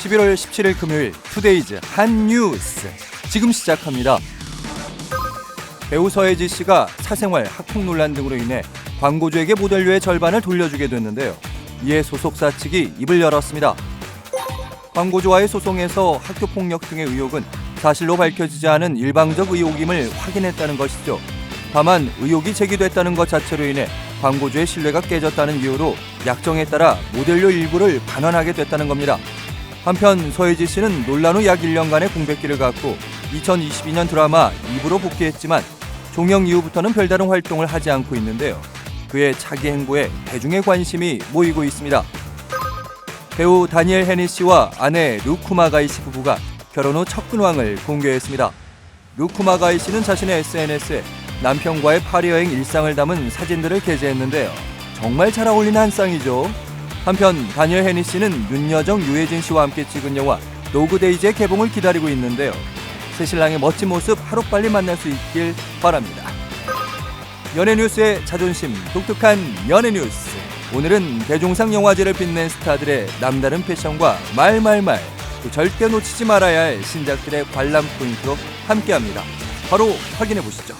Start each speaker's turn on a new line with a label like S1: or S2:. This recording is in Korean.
S1: 11월 17일 금요일 투데이즈 한 뉴스 지금 시작합니다. 배우 서혜지 씨가 사생활, 학폭 논란 등으로 인해 광고주에게 모델료의 절반을 돌려주게 됐는데요. 이에 소속사 측이 입을 열었습니다. 광고주와의 소송에서 학교 폭력 등의 의혹은 사실로 밝혀지지 않은 일방적 의혹임을 확인했다는 것이죠. 다만 의혹이 제기됐다는 것 자체로 인해 광고주의 신뢰가 깨졌다는 이유로 약정에 따라 모델료 일부를 반환하게 됐다는 겁니다. 한편 서혜지 씨는 논란 후 약 1년간의 공백기를 갖고 2022년 드라마 2부로 복귀했지만 종영 이후부터는 별다른 활동을 하지 않고 있는데요. 그의 차기 행보에 대중의 관심이 모이고 있습니다. 배우 다니엘 헤니 씨와 아내 루쿠마가이 씨 부부가 결혼 후 첫 근황을 공개했습니다. 루쿠마가이 씨는 자신의 SNS에 남편과의 파리 여행 일상을 담은 사진들을 게재했는데요. 정말 잘 어울리는 한 쌍이죠. 한편 다니엘 헤니 씨는 윤여정, 유해진 씨와 함께 찍은 영화 노그데이즈의 개봉을 기다리고 있는데요. 새 신랑의 멋진 모습 하루빨리 만날 수 있길 바랍니다. 연예 뉴스의 자존심, 독특한 연예 뉴스. 오늘은 대종상 영화제를 빛낸 스타들의 남다른 패션과 말말말, 또 절대 놓치지 말아야 할 신작들의 관람 포인트로 함께합니다. 바로 확인해 보시죠.